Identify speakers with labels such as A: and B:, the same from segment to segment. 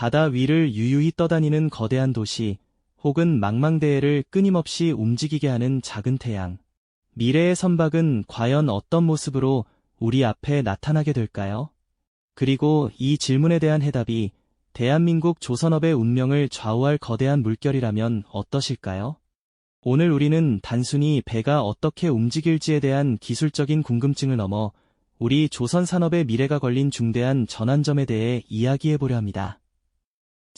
A: 바다 위를 유유히 떠다니는 거대한 도시, 혹은 망망대해를 끊임없이 움직이게 하는 작은 태양. 미래의 선박은 과연 어떤 모습으로 우리 앞에 나타나게 될까요? 그리고 이 질문에 대한 해답이 대한민국 조선업의 운명을 좌우할 거대한 물결이라면 어떠실까요? 오늘 우리는 단순히 배가 어떻게 움직일지에 대한 기술적인 궁금증을 넘어 우리 조선 산업의 미래가 걸린 중대한 전환점에 대해 이야기해 보려 합니다.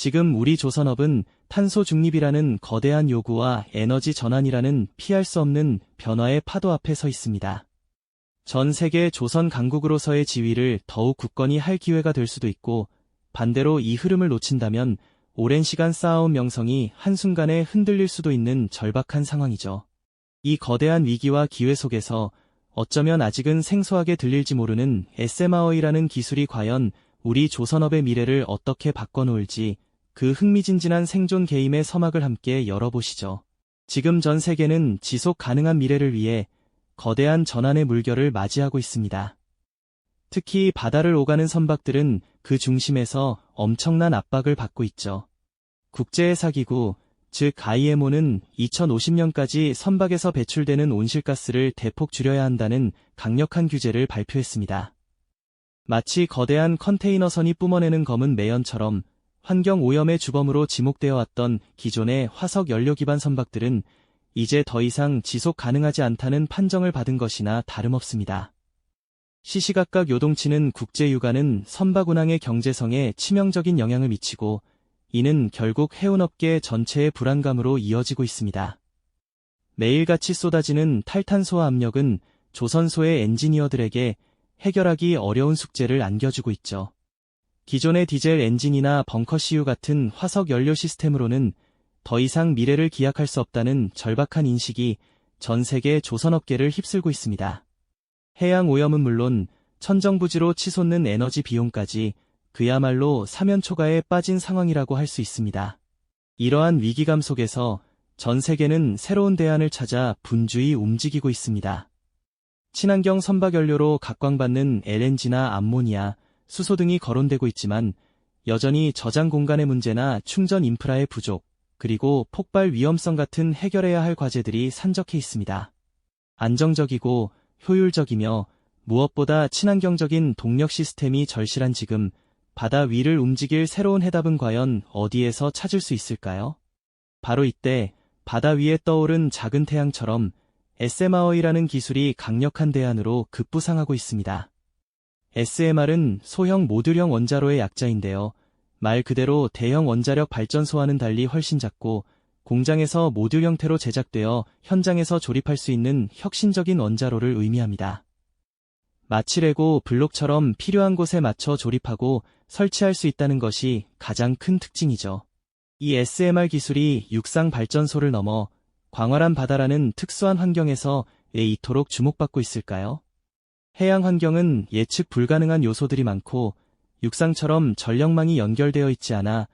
A: 지금 우리 조선업은 탄소 중립이라는 거대한 요구와 에너지 전환이라는 피할 수 없는 변화의 파도 앞에 서 있습니다. 전 세계 조선 강국으로서의 지위를 더욱 굳건히 할 기회가 될 수도 있고 반대로 이 흐름을 놓친다면 오랜 시간 쌓아온 명성이 한순간에 흔들릴 수도 있는 절박한 상황이죠. 이 거대한 위기와 기회 속에서 어쩌면 아직은 생소하게 들릴지 모르는 SMR이라는 기술이 과연 우리 조선업의 미래를 어떻게 바꿔놓을지 그 흥미진진한 생존 게임의 서막을 함께 열어보시죠. 지금 전 세계는 지속 가능한 미래를 위해 거대한 전환의 물결을 맞이하고 있습니다. 특히 바다를 오가는 선박들은 그 중심에서 엄청난 압박을 받고 있죠. 국제해사기구, 즉 IMO는 2050년까지 선박에서 배출되는 온실가스를 대폭 줄여야 한다는 강력한 규제를 발표했습니다. 마치 거대한 컨테이너선이 뿜어내는 검은 매연처럼 환경 오염의 주범으로 지목되어 왔던 기존의 화석 연료 기반 선박들은 이제 더 이상 지속 가능하지 않다는 판정을 받은 것이나 다름없습니다. 시시각각 요동치는 국제유가는 선박운항의 경제성에 치명적인 영향을 미치고 이는 결국 해운업계 전체의 불안감으로 이어지고 있습니다. 매일같이 쏟아지는 탈탄소화 압력은 조선소의 엔지니어들에게 해결하기 어려운 숙제를 안겨주고 있죠. 기존의 디젤 엔진이나 벙커CU 같은 화석 연료 시스템으로는 더 이상 미래를 기약할 수 없다는 절박한 인식이 전 세계 조선업계를 휩쓸고 있습니다. 해양 오염은 물론 천정부지로 치솟는 에너지 비용까지 그야말로 사면초가에 빠진 상황이라고 할 수 있습니다. 이러한 위기감 속에서 전 세계는 새로운 대안을 찾아 분주히 움직이고 있습니다. 친환경 선박 연료로 각광받는 LNG나 암모니아, 수소 등이 거론되고 있지만 여전히 저장 공간의 문제나 충전 인프라의 부족, 그리고 폭발 위험성 같은 해결해야 할 과제들이 산적해 있습니다. 안정적이고 효율적이며 무엇보다 친환경적인 동력 시스템이 절실한 지금 바다 위를 움직일 새로운 해답은 과연 어디에서 찾을 수 있을까요? 바로 이때 바다 위에 떠오른 작은 태양처럼 SMR이라는 기술이 강력한 대안으로 급부상하고 있습니다. SMR은 소형 모듈형 원자로의 약자인데요. 말 그대로 대형 원자력 발전소와는 달리 훨씬 작고 공장에서 모듈 형태로 제작되어 현장에서 조립할 수 있는 혁신적인 원자로를 의미합니다. 마치 레고 블록처럼 필요한 곳에 맞춰 조립하고 설치할 수 있다는 것이 가장 큰 특징이죠. 이 SMR 기술이 육상 발전소를 넘어 광활한 바다라는 특수한 환경에서 왜 이토록 주목받고 있을까요? 해양 환경은 예측 불가능한 요소들이 많고 육상처럼 전력망이 연결되어 있지 않아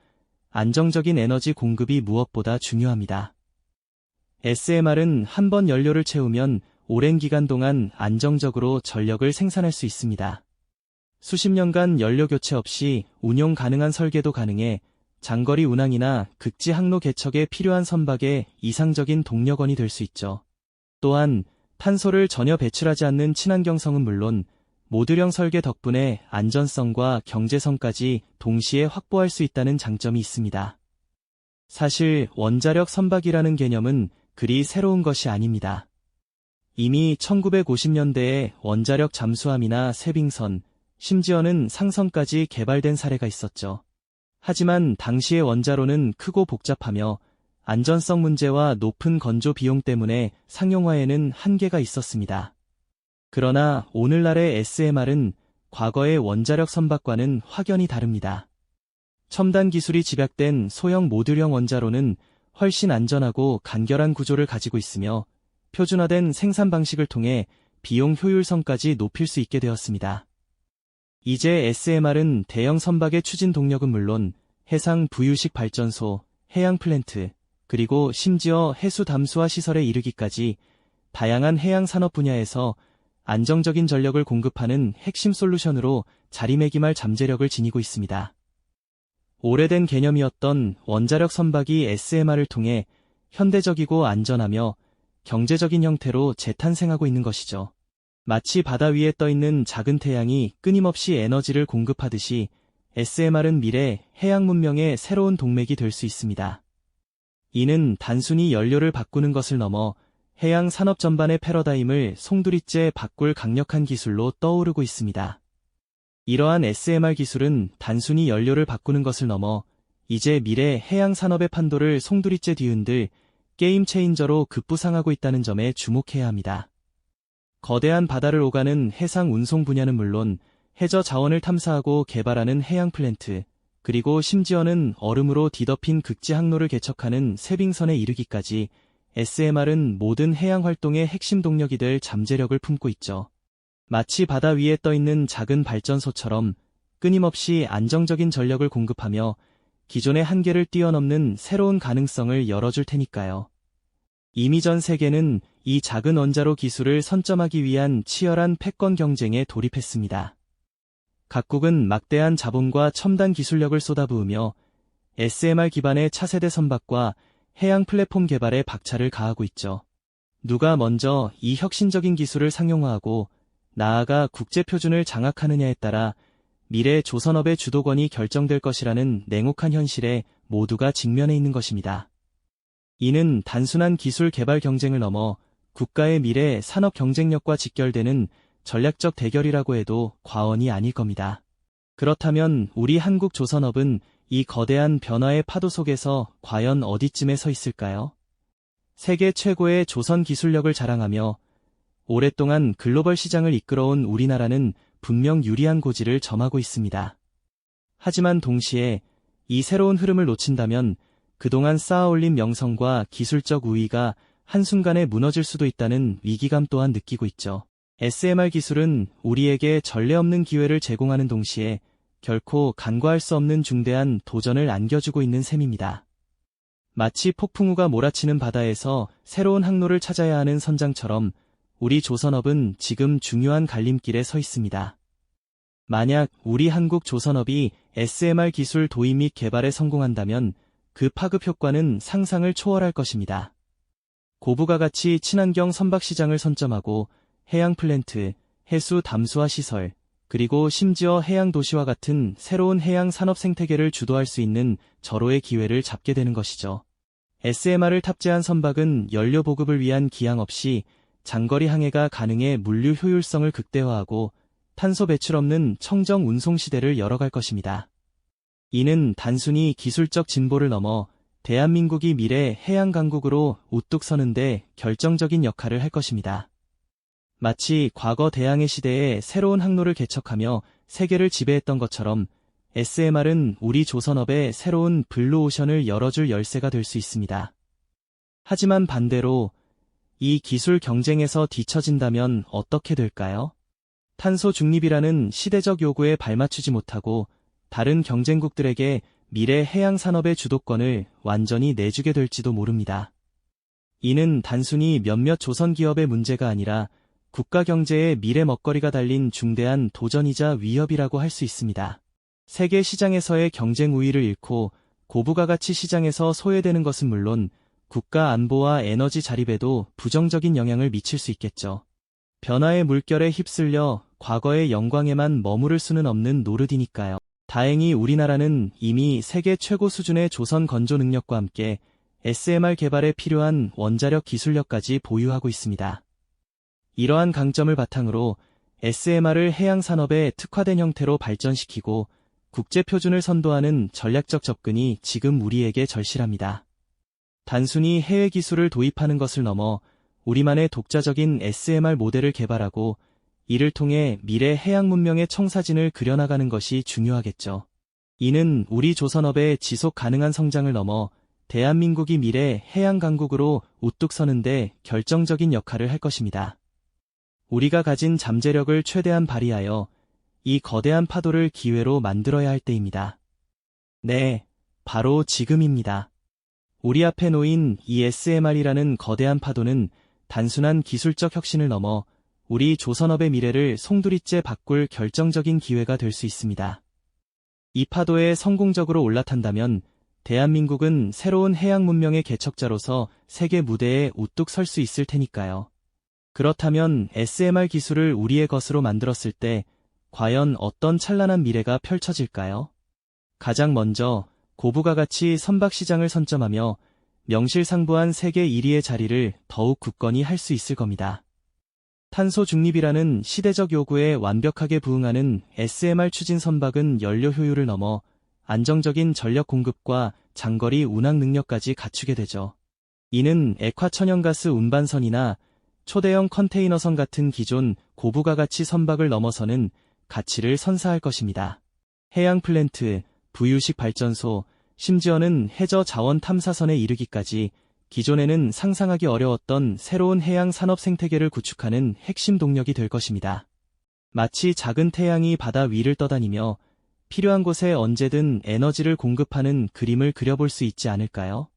A: 안정적인 에너지 공급이 무엇보다 중요합니다. SMR은 한 번 연료를 채우면 오랜 기간 동안 안정적으로 전력을 생산할 수 있습니다. 수십 년간 연료 교체 없이 운용 가능한 설계도 가능해 장거리 운항이나 극지 항로 개척에 필요한 선박의 이상적인 동력원이 될 수 있죠. 또한 탄소를 전혀 배출하지 않는 친환경성은 물론 모듈형 설계 덕분에 안전성과 경제성까지 동시에 확보할 수 있다는 장점이 있습니다. 사실 원자력 선박이라는 개념은 그리 새로운 것이 아닙니다. 이미 1950년대에 원자력 잠수함이나 세빙선, 심지어는 상선까지 개발된 사례가 있었죠. 하지만 당시의 원자로는 크고 복잡하며 안전성 문제와 높은 건조 비용 때문에 상용화에는 한계가 있었습니다. 그러나 오늘날의 SMR은 과거의 원자력 선박과는 확연히 다릅니다. 첨단 기술이 집약된 소형 모듈형 원자로는 훨씬 안전하고 간결한 구조를 가지고 있으며 표준화된 생산 방식을 통해 비용 효율성까지 높일 수 있게 되었습니다. 이제 SMR은 대형 선박의 추진 동력은 물론 해상 부유식 발전소, 해양 플랜트, 그리고 심지어 해수 담수화 시설에 이르기까지 다양한 해양 산업 분야에서 안정적인 전력을 공급하는 핵심 솔루션으로 자리매김할 잠재력을 지니고 있습니다. 오래된 개념이었던 원자력 선박이 SMR을 통해 현대적이고 안전하며 경제적인 형태로 재탄생하고 있는 것이죠. 마치 바다 위에 떠 있는 작은 태양이 끊임없이 에너지를 공급하듯이 SMR은 미래 해양 문명의 새로운 동맥이 될 수 있습니다. 이는 단순히 연료를 바꾸는 것을 넘어 해양 산업 전반의 패러다임을 송두리째 바꿀 강력한 기술로 떠오르고 있습니다. 이러한 SMR 기술은 단순히 연료를 바꾸는 것을 넘어 이제 미래 해양 산업의 판도를 송두리째 뒤흔들 게임 체인저로 급부상하고 있다는 점에 주목해야 합니다. 거대한 바다를 오가는 해상 운송 분야는 물론 해저 자원을 탐사하고 개발하는 해양 플랜트, 그리고 심지어는 얼음으로 뒤덮인 극지 항로를 개척하는 세빙선에 이르기까지 SMR은 모든 해양 활동의 핵심 동력이 될 잠재력을 품고 있죠. 마치 바다 위에 떠 있는 작은 발전소처럼 끊임없이 안정적인 전력을 공급하며 기존의 한계를 뛰어넘는 새로운 가능성을 열어줄 테니까요. 이미 전 세계는 이 작은 원자로 기술을 선점하기 위한 치열한 패권 경쟁에 돌입했습니다. 각국은 막대한 자본과 첨단 기술력을 쏟아부으며 SMR 기반의 차세대 선박과 해양 플랫폼 개발에 박차를 가하고 있죠. 누가 먼저 이 혁신적인 기술을 상용화하고 나아가 국제 표준을 장악하느냐에 따라 미래 조선업의 주도권이 결정될 것이라는 냉혹한 현실에 모두가 직면해 있는 것입니다. 이는 단순한 기술 개발 경쟁을 넘어 국가의 미래 산업 경쟁력과 직결되는 전략적 대결이라고 해도 과언이 아닐 겁니다. 그렇다면 우리 한국 조선업은 이 거대한 변화의 파도 속에서 과연 어디쯤에 서 있을까요? 세계 최고의 조선 기술력을 자랑하며 오랫동안 글로벌 시장을 이끌어온 우리나라는 분명 유리한 고지를 점하고 있습니다. 하지만 동시에 이 새로운 흐름을 놓친다면 그동안 쌓아올린 명성과 기술적 우위가 한순간에 무너질 수도 있다는 위기감 또한 느끼고 있죠. SMR 기술은 우리에게 전례 없는 기회를 제공하는 동시에 결코 간과할 수 없는 중대한 도전을 안겨주고 있는 셈입니다. 마치 폭풍우가 몰아치는 바다에서 새로운 항로를 찾아야 하는 선장처럼 우리 조선업은 지금 중요한 갈림길에 서 있습니다. 만약 우리 한국 조선업이 SMR 기술 도입 및 개발에 성공한다면 그 파급 효과는 상상을 초월할 것입니다. 고부가 가치 친환경 선박 시장을 선점하고 해양 플랜트, 해수 담수화 시설, 그리고 심지어 해양 도시와 같은 새로운 해양 산업 생태계를 주도할 수 있는 절호의 기회를 잡게 되는 것이죠. SMR을 탑재한 선박은 연료 보급을 위한 기항 없이 장거리 항해가 가능해 물류 효율성을 극대화하고 탄소 배출 없는 청정 운송 시대를 열어갈 것입니다. 이는 단순히 기술적 진보를 넘어 대한민국이 미래 해양 강국으로 우뚝 서는데 결정적인 역할을 할 것입니다. 마치 과거 대항해 시대에 새로운 항로를 개척하며 세계를 지배했던 것처럼 SMR은 우리 조선업의 새로운 블루오션을 열어줄 열쇠가 될 수 있습니다. 하지만 반대로 이 기술 경쟁에서 뒤처진다면 어떻게 될까요? 탄소 중립이라는 시대적 요구에 발맞추지 못하고 다른 경쟁국들에게 미래 해양 산업의 주도권을 완전히 내주게 될지도 모릅니다. 이는 단순히 몇몇 조선 기업의 문제가 아니라 국가 경제의 미래 먹거리가 달린 중대한 도전이자 위협이라고 할 수 있습니다. 세계 시장에서의 경쟁 우위를 잃고 고부가 가치 시장에서 소외되는 것은 물론 국가 안보와 에너지 자립에도 부정적인 영향을 미칠 수 있겠죠. 변화의 물결에 휩쓸려 과거의 영광에만 머무를 수는 없는 노릇이니까요. 다행히 우리나라는 이미 세계 최고 수준의 조선 건조 능력과 함께 SMR 개발에 필요한 원자력 기술력까지 보유하고 있습니다. 이러한 강점을 바탕으로 SMR을 해양 산업에 특화된 형태로 발전시키고 국제 표준을 선도하는 전략적 접근이 지금 우리에게 절실합니다. 단순히 해외 기술을 도입하는 것을 넘어 우리만의 독자적인 SMR 모델을 개발하고 이를 통해 미래 해양 문명의 청사진을 그려나가는 것이 중요하겠죠. 이는 우리 조선업의 지속 가능한 성장을 넘어 대한민국이 미래 해양 강국으로 우뚝 서는데 결정적인 역할을 할 것입니다. 우리가 가진 잠재력을 최대한 발휘하여 이 거대한 파도를 기회로 만들어야 할 때입니다. 네, 바로 지금입니다. 우리 앞에 놓인 이 SMR이라는 거대한 파도는 단순한 기술적 혁신을 넘어 우리 조선업의 미래를 송두리째 바꿀 결정적인 기회가 될 수 있습니다. 이 파도에 성공적으로 올라탄다면 대한민국은 새로운 해양 문명의 개척자로서 세계 무대에 우뚝 설 수 있을 테니까요. 그렇다면 SMR 기술을 우리의 것으로 만들었을 때 과연 어떤 찬란한 미래가 펼쳐질까요? 가장 먼저 고부가 가치 선박시장을 선점하며 명실상부한 세계 1위의 자리를 더욱 굳건히 할 수 있을 겁니다. 탄소 중립이라는 시대적 요구에 완벽하게 부응하는 SMR 추진 선박은 연료 효율을 넘어 안정적인 전력 공급과 장거리 운항 능력까지 갖추게 되죠. 이는 액화 천연가스 운반선이나 초대형 컨테이너선 같은 기존 고부가 가치 선박을 넘어서는 가치를 선사할 것입니다. 해양 플랜트, 부유식 발전소, 심지어는 해저 자원 탐사선에 이르기까지 기존에는 상상하기 어려웠던 새로운 해양 산업 생태계를 구축하는 핵심 동력이 될 것입니다. 마치 작은 태양이 바다 위를 떠다니며 필요한 곳에 언제든 에너지를 공급하는 그림을 그려볼 수 있지 않을까요?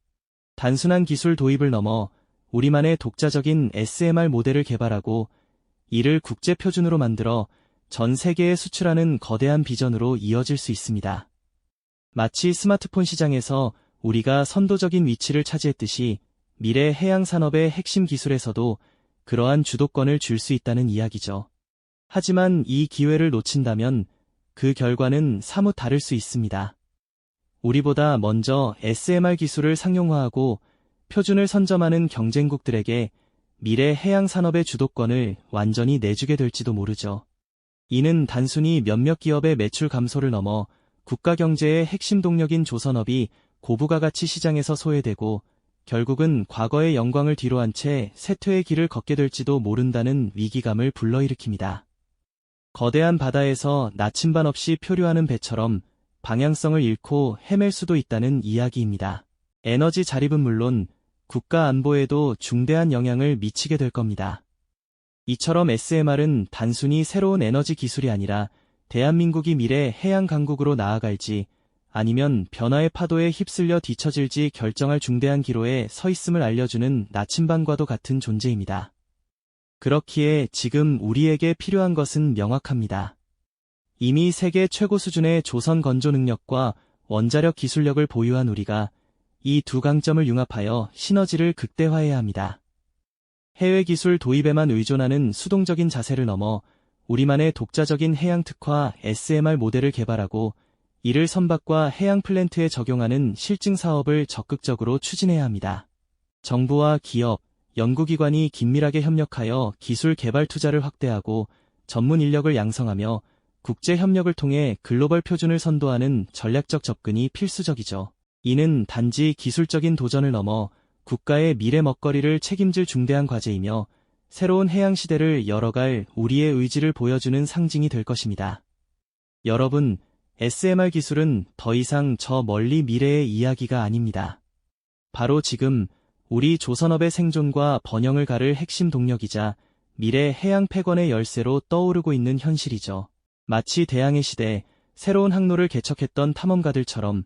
A: 단순한 기술 도입을 넘어 우리만의 독자적인 SMR 모델을 개발하고 이를 국제 표준으로 만들어 전 세계에 수출하는 거대한 비전으로 이어질 수 있습니다. 마치 스마트폰 시장에서 우리가 선도적인 위치를 차지했듯이 미래 해양 산업의 핵심 기술에서도 그러한 주도권을 줄 수 있다는 이야기죠. 하지만 이 기회를 놓친다면 그 결과는 사뭇 다를 수 있습니다. 우리보다 먼저 SMR 기술을 상용화하고 표준을 선점하는 경쟁국들에게 미래 해양 산업의 주도권을 완전히 내주게 될지도 모르죠. 이는 단순히 몇몇 기업의 매출 감소를 넘어 국가 경제의 핵심 동력인 조선업이 고부가 가치 시장에서 소외되고 결국은 과거의 영광을 뒤로한 채 쇠퇴의 길을 걷게 될지도 모른다는 위기감을 불러일으킵니다. 거대한 바다에서 나침반 없이 표류하는 배처럼 방향성을 잃고 헤맬 수도 있다는 이야기입니다. 에너지 자립은 물론 국가 안보에도 중대한 영향을 미치게 될 겁니다. 이처럼 SMR은 단순히 새로운 에너지 기술이 아니라 대한민국이 미래 해양 강국으로 나아갈지 아니면 변화의 파도에 휩쓸려 뒤처질지 결정할 중대한 기로에 서 있음을 알려주는 나침반과도 같은 존재입니다. 그렇기에 지금 우리에게 필요한 것은 명확합니다. 이미 세계 최고 수준의 조선 건조 능력과 원자력 기술력을 보유한 우리가 이 두 강점을 융합하여 시너지를 극대화해야 합니다. 해외 기술 도입에만 의존하는 수동적인 자세를 넘어 우리만의 독자적인 해양 특화 SMR 모델을 개발하고 이를 선박과 해양 플랜트에 적용하는 실증 사업을 적극적으로 추진해야 합니다. 정부와 기업, 연구기관이 긴밀하게 협력하여 기술 개발 투자를 확대하고 전문 인력을 양성하며 국제 협력을 통해 글로벌 표준을 선도하는 전략적 접근이 필수적이죠. 이는 단지 기술적인 도전을 넘어 국가의 미래 먹거리를 책임질 중대한 과제이며 새로운 해양 시대를 열어갈 우리의 의지를 보여주는 상징이 될 것입니다. 여러분, SMR 기술은 더 이상 저 멀리 미래의 이야기가 아닙니다. 바로 지금 우리 조선업의 생존과 번영을 가를 핵심 동력이자 미래 해양 폐건의 열쇠로 떠오르고 있는 현실이죠. 마치 대항해 시대 새로운 항로를 개척했던 탐험가들처럼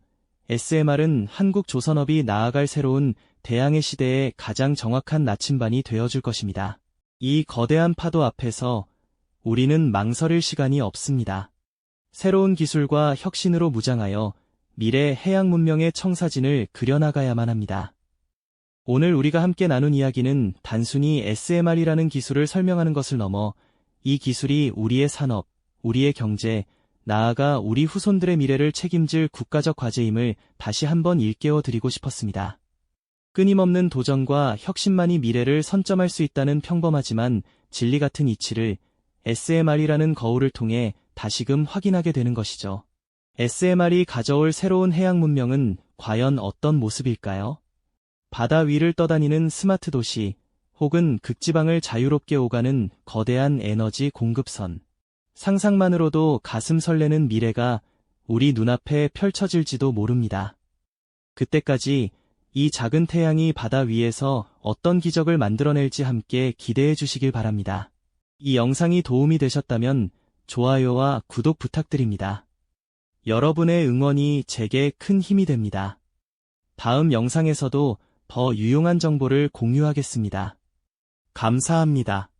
A: SMR은 한국 조선업이 나아갈 새로운 대항해 시대의 가장 정확한 나침반이 되어줄 것입니다. 이 거대한 파도 앞에서 우리는 망설일 시간이 없습니다. 새로운 기술과 혁신으로 무장하여 미래 해양 문명의 청사진을 그려나가야만 합니다. 오늘 우리가 함께 나눈 이야기는 단순히 SMR이라는 기술을 설명하는 것을 넘어 이 기술이 우리의 산업, 우리의 경제, 나아가 우리 후손들의 미래를 책임질 국가적 과제임을 다시 한번 일깨워 드리고 싶었습니다. 끊임없는 도전과 혁신만이 미래를 선점할 수 있다는 평범하지만 진리 같은 이치를 SMR이라는 거울을 통해 다시금 확인하게 되는 것이죠. SMR이 가져올 새로운 해양 문명은 과연 어떤 모습일까요? 바다 위를 떠다니는 스마트 도시, 혹은 극지방을 자유롭게 오가는 거대한 에너지 공급선. 상상만으로도 가슴 설레는 미래가 우리 눈앞에 펼쳐질지도 모릅니다. 그때까지 이 작은 태양이 바다 위에서 어떤 기적을 만들어낼지 함께 기대해 주시길 바랍니다. 이 영상이 도움이 되셨다면 좋아요와 구독 부탁드립니다. 여러분의 응원이 제게 큰 힘이 됩니다. 다음 영상에서도 더 유용한 정보를 공유하겠습니다. 감사합니다.